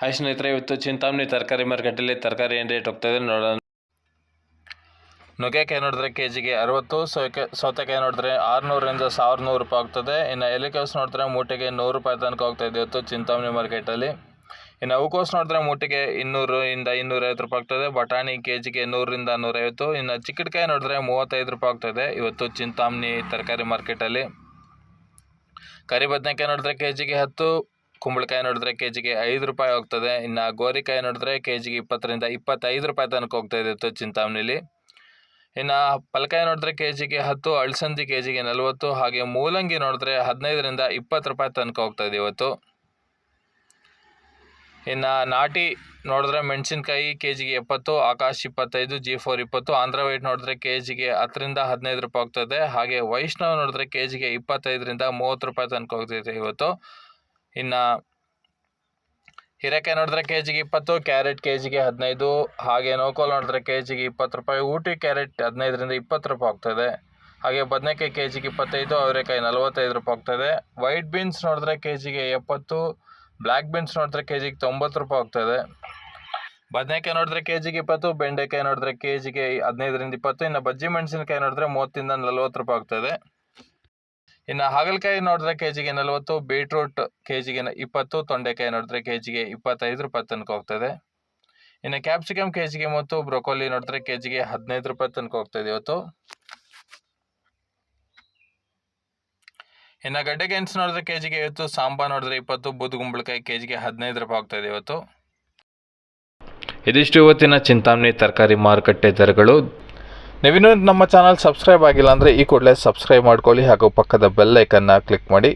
Hi ಸ್ನೇಹಿತರೆ, ಇವತ್ತು ಚಿಂತಾಮಣಿ ತರಕಾರಿ ಮಾರ್ಕೆಟಲ್ಲಿ ತರಕಾರಿ ಏನು ರೇಟ್ ಹೋಗ್ತಾಯಿದೆ ನೋಡೋಣ. ನುಗ್ಗೆಕಾಯಿ ನೋಡಿದ್ರೆ ಕೆ ಜಿಗೆ ಅರವತ್ತು, ಸೌಕೆ, ಸೌತೆಕಾಯಿ ನೋಡಿದ್ರೆ ಆರುನೂರರಿಂದ ಸಾವಿರದ ನೂರು ರೂಪಾಯಿ ಆಗ್ತದೆ. ಇನ್ನು ಎಲೆಕೋಸು ನೋಡಿದ್ರೆ ಮೂಟೆಗೆ ನೂರು ರೂಪಾಯಿ ತನಕ ಹೋಗ್ತಾ ಇದೆ ಇವತ್ತು ಚಿಂತಾಮಣಿ ಮಾರ್ಕೆಟಲ್ಲಿ. ಇನ್ನು ಹೂಕೋಸು ನೋಡಿದ್ರೆ ಮೂಟೆಗೆ ಇನ್ನೂರಿಂದ ಇನ್ನೂರೈವತ್ತು ರೂಪಾಯಿ ಆಗ್ತದೆ. ಬಟಾಣಿ ಕೆ ಜಿಗೆ ನೂರರಿಂದ ನೂರೈವತ್ತು. ಇನ್ನು ಚಿಕ್ಕಡ್ಕಾಯಿ ನೋಡಿದ್ರೆ ಮೂವತ್ತೈದು ರೂಪಾಯಿ ಆಗ್ತದೆ ಇವತ್ತು ಚಿಂತಾಮಣಿ ತರಕಾರಿ ಮಾರ್ಕೆಟಲ್ಲಿ. ಕರಿ ಬದನೆಕಾಯಿ ನೋಡಿದ್ರೆ ಕೆ ಜಿಗೆ ಹತ್ತು ಕುಂಬಳಕಾಯಿ ನೋಡಿದ್ರೆ ಕೆ ಜಿಗೆ ಐದು ರೂಪಾಯಿ ಹೋಗ್ತದೆ. ಇನ್ನು ಗೋರಿಕಾಯಿ ನೋಡಿದ್ರೆ ಕೆ ಜಿಗೆ ಇಪ್ಪತ್ತರಿಂದ ಇಪ್ಪತ್ತೈದು ರೂಪಾಯಿ ತನಕ ಹೋಗ್ತಾ ಇದೆ ಇವತ್ತು ಚಿಂತಾಮಣಿಲಿ. ಇನ್ನು ಪಲಕಾಯಿ ನೋಡಿದ್ರೆ ಕೆ ಜಿಗೆ ಹತ್ತು, ಅಳಸಂದಿ ಕೆ ಜಿಗೆ ನಲವತ್ತು, ಹಾಗೆ ಮೂಲಂಗಿ ನೋಡಿದ್ರೆ ಹದಿನೈದರಿಂದ ಇಪ್ಪತ್ತು ರೂಪಾಯಿ ತನಕ ಹೋಗ್ತಾ ಇದೆ ಇವತ್ತು. ಇನ್ನು ನಾಟಿ ನೋಡಿದ್ರೆ ಮೆಣಸಿನ್ಕಾಯಿ ಕೆ ಜಿಗೆ ಎಪ್ಪತ್ತು, ಆಕಾಶ್ ಇಪ್ಪತ್ತೈದು, ಜಿ ಫೋರ್ ಇಪ್ಪತ್ತು, ಆಂಧ್ರ ವೈಟ್ ನೋಡಿದ್ರೆ ಕೆ ಜಿಗೆ ಹತ್ತರಿಂದ ಹದಿನೈದು ರೂಪಾಯಿ ಹೋಗ್ತದೆ ಹಾಗೆ ವೈಷ್ಣವ್ ನೋಡಿದ್ರೆ ಕೆ ಜಿಗೆ ಇಪ್ಪತ್ತೈದರಿಂದ ಮೂವತ್ತು ರೂಪಾಯಿ ತನಕ ಹೋಗ್ತಿದೆ ಇವತ್ತು. ಇನ್ನು ಹೀರೆಕಾಯಿ ನೋಡಿದ್ರೆ ಕೆ ಜಿಗೆ ಇಪ್ಪತ್ತು, ಕ್ಯಾರೆಟ್ ಕೆ ಜಿಗೆ ಹದಿನೈದು ಹಾಗೆ ನೋಕೋಲ್ ನೋಡಿದ್ರೆ ಕೆ ಜಿಗೆ ಇಪ್ಪತ್ತು ರೂಪಾಯಿ, ಊಟಿ ಕ್ಯಾರೆಟ್ ಹದಿನೈದರಿಂದ ಇಪ್ಪತ್ತು ರೂಪಾಯಿ ಹೋಗ್ತದೆ. ಹಾಗೆ ಬದನೆಕಾಯಿ ಕೆ ಜಿಗೆ ಇಪ್ಪತ್ತೈದು, ಅವರೆಕಾಯಿ ನಲವತ್ತೈದು ರೂಪಾಯಿ ಹೋಗ್ತದೆ. ವೈಟ್ ಬೀನ್ಸ್ ನೋಡಿದ್ರೆ ಕೆ ಜಿಗೆ ಎಪ್ಪತ್ತು ಬ್ಲ್ಯಾಕ್ ಬೀನ್ಸ್ ನೋಡಿದ್ರೆ ಕೆ ಜಿಗೆ ತೊಂಬತ್ತು ರೂಪಾಯಿ ಹೋಗ್ತದೆ. ಬದನೆಕಾಯಿ ನೋಡಿದ್ರೆ ಕೆ ಜಿಗೆ ಇಪ್ಪತ್ತು, ಬೆಂಡೆಕಾಯಿ ನೋಡಿದ್ರೆ ಕೆ ಜಿಗೆ ಹದಿನೈದರಿಂದ ಇಪ್ಪತ್ತು, ಇನ್ನು ಬಜ್ಜಿ ಮೆಣಸಿನಕಾಯಿ ನೋಡಿದ್ರೆ ಮೂವತ್ತಿಂದ ನಲವತ್ತು ರೂಪಾಯಿ ಆಗ್ತದೆ ಇನ್ನು ಹಾಗಲಕಾಯಿ ನೋಡಿದ್ರೆ ಕೆ ಜಿಗೆ ನಲವತ್ತು, ಬೀಟ್ರೂಟ್ ಕೆ ಜಿಗೆ ಇಪ್ಪತ್ತು, ತೊಂಡೆಕಾಯಿ ನೋಡಿದ್ರೆ ಕೆ ಜಿಗೆ ಇಪ್ಪತ್ತೈದು ರೂಪಾಯಿ ತನಕ ಹೋಗ್ತದೆ. ಇನ್ನು ಕ್ಯಾಪ್ಸಿಕಮ್ ಕೆ ಜಿಗೆ ಮತ್ತು ಬ್ರೊಕೊಲಿ ನೋಡಿದ್ರೆ ಕೆ ಜಿಗೆ ಹದಿನೈದು ರೂಪಾಯಿ ತನಕ ಹೋಗ್ತದೆ ಇವತ್ತು. ಇನ್ನು ಗಡ್ಡೆ ಗೆಣಸು ನೋಡಿದ್ರೆ ಕೆ ಜಿಗೆ ಇವತ್ತು ಸಾಂಬಾರ್ ನೋಡಿದ್ರೆ ಇಪ್ಪತ್ತು ಬುದ್ಧಗುಂಬಳಕಾಯಿ ಕೆಜಿಗೆ ಹದಿನೈದು ರೂಪಾಯಿ ಹೋಗ್ತದೆ ಇವತ್ತು. ಇದಿಷ್ಟು ಇವತ್ತಿನ ಚಿಂತಾಮಣಿ ತರಕಾರಿ ಮಾರುಕಟ್ಟೆ ದರಗಳು. ನೀವಿನ್ನೂ ನಮ್ಮ ಚಾನಲ್ ಸಬ್ಸ್ಕ್ರೈಬ್ ಆಗಿಲ್ಲ ಅಂದರೆ ಈ ಕೂಡಲೇ ಸಬ್ಸ್ಕ್ರೈಬ್ ಮಾಡ್ಕೊಳ್ಳಿ ಹಾಗೂ ಪಕ್ಕದ ಬೆಲ್ ಕ್ಲಿಕ್ ಮಾಡಿ.